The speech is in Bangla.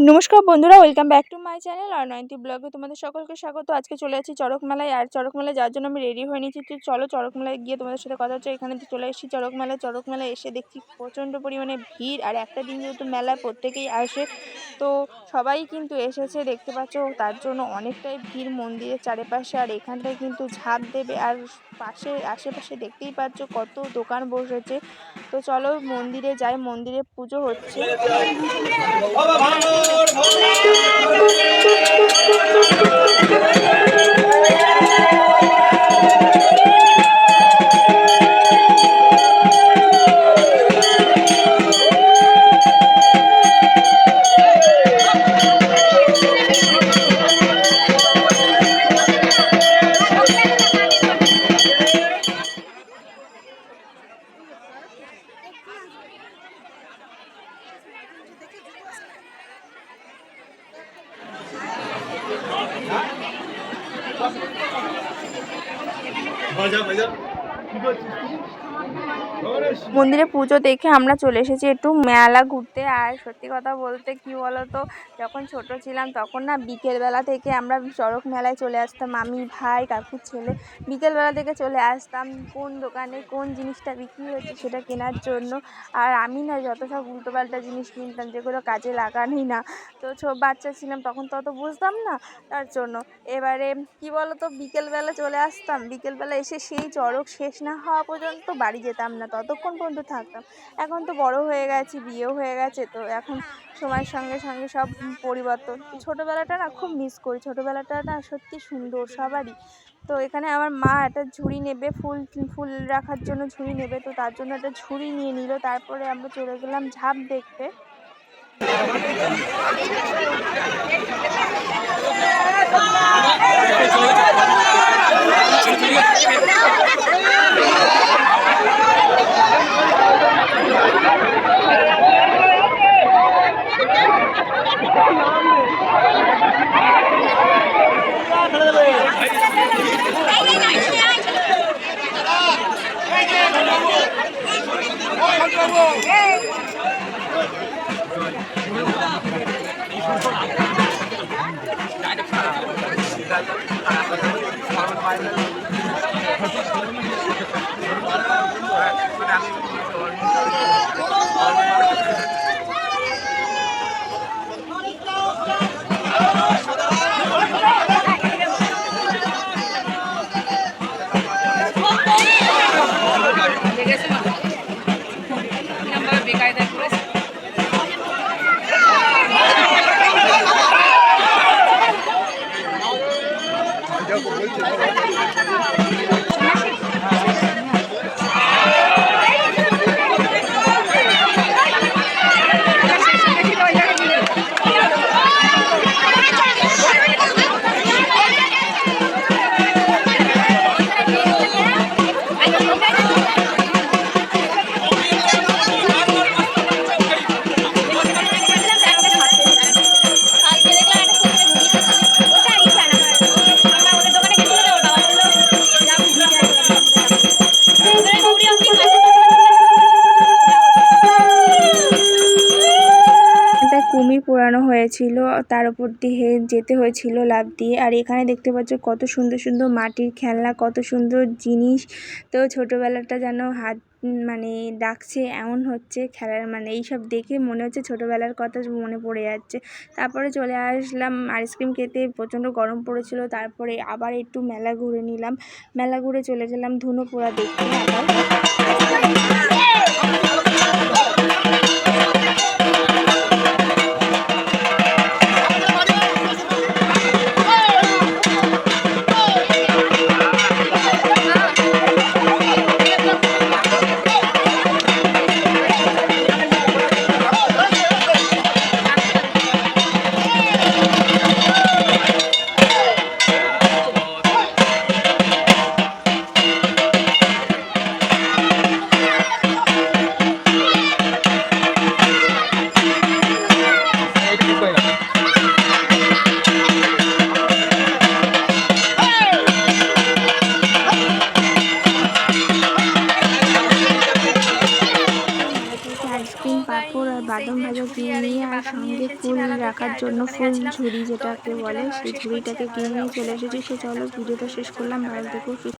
নমস্কার বন্ধুরা welcome back to my channel আর নয়নতি ব্লগে তোমাদের সকলকে স্বাগত আজকে চলে আছি চড়ক মেলায় আর চড়ক মেলায় যাওয়ার জন্য আমি রেডি হয়ে নিয়েছি তো চলো চড়ক মেলায় গিয়ে তোমাদের সাথে কথা হচ্ছে এখানে চলে এসেছি চড়ক মেলায় চড়ক মেলায় এসে দেখছি প্রচণ্ড পরিমাণে ভিড় আর একটা দিন যেহেতু মেলায় প্রত্যেকেই আসে তো সবাই কিন্তু এসেছে দেখতে পাচ্ছ তার জন্য অনেকটাই ভিড় মন্দিরের চারিপাশে আর এখানটায় কিন্তু ঝাঁপ দেবে আর পাশে আশেপাশে দেখতেই পাচ্ছ কত দোকান বসেছে তো চলো মন্দিরে যাই মন্দিরে পুজো হচ্ছে বাজা বাজা কি করছিস মন্দিরে পুজো দেখে আমরা চলে এসেছি একটু মেলা ঘুরতে। আর সত্যি কথা বলতে কি বলতো, যখন ছোট ছিলাম তখন না বিকেলবেলা থেকে আমরা চড়ক মেলায় চলে আসতাম। আমি, ভাই কাকুর ছেলে বিকেলবেলা থেকে চলে আসতাম কোন দোকানে কোন জিনিসটা বিক্রি হচ্ছে সেটা কেনার জন্য। আর আমি না যত সব উল্টোপাল্টা জিনিস কিনতাম যেগুলো কাজে লাগানোই না, তো ছো বাচ্চা ছিলাম তখন তো অত বুঝতাম না তার জন্য। এবারে কি বলতো, বিকেলবেলা চলে আসতাম। বিকেলবেলা এসে সেই চড়ক শেষ না হওয়া পর্যন্ত বাড়ি যেতাম না, ততক্ষণ পর্যন্ত থাকতাম। এখন তো বড় হয়ে গেছি, বিয়েও হয়ে গেছে, তো এখন সময়ের সঙ্গে সঙ্গে সব পরিবর্তন। ছোটোবেলাটা না খুব মিস করি, ছোটোবেলাটা না সত্যি সুন্দর, সবারই। তো এখানে আমার মা একটা ঝুড়ি নেবে, ফুল ফুল রাখার জন্য ঝুড়ি নেবে, তো তার জন্য একটা ঝুড়ি নিয়ে নিল, তারপরে আমরা চলে গেলাম ঝাঁপ দেখতে। একটা পোড়ানো হয়েছিল, তার উপর দিয়ে যেতে হয়েছিল লাফ দিয়ে। আর এখানে দেখতে পাচ্ছ কত সুন্দর সুন্দর মাটির খেলনা, কত সুন্দর জিনিস। তো ছোটোবেলাটা যেন হাত মানে ডাকছে, এমন হচ্ছে খেলার মানে এইসব দেখে মনে হচ্ছে ছোটোবেলার কথা মনে পড়ে যাচ্ছে। তারপরে চলে আসলাম, আইসক্রিম খেতে প্রচণ্ড গরম পড়েছিল, তারপরে আবার একটু মেলা ঘুরে নিলাম। মেলা ঘুরে চলে গেলাম ধুনো পোড়া দেখতে। আবার ডিম পাঁপড় আর বাদাম ভাজা কিনে নিয়ে আর সঙ্গে ফুল রাখার জন্য ফুল ঝুড়ি যেটাকে বলে সেই ঝুড়িটাকে কিনে নিয়ে চলে এসেছি। সে চলো ভিডিওটা শেষ করলাম। ভালো দেখো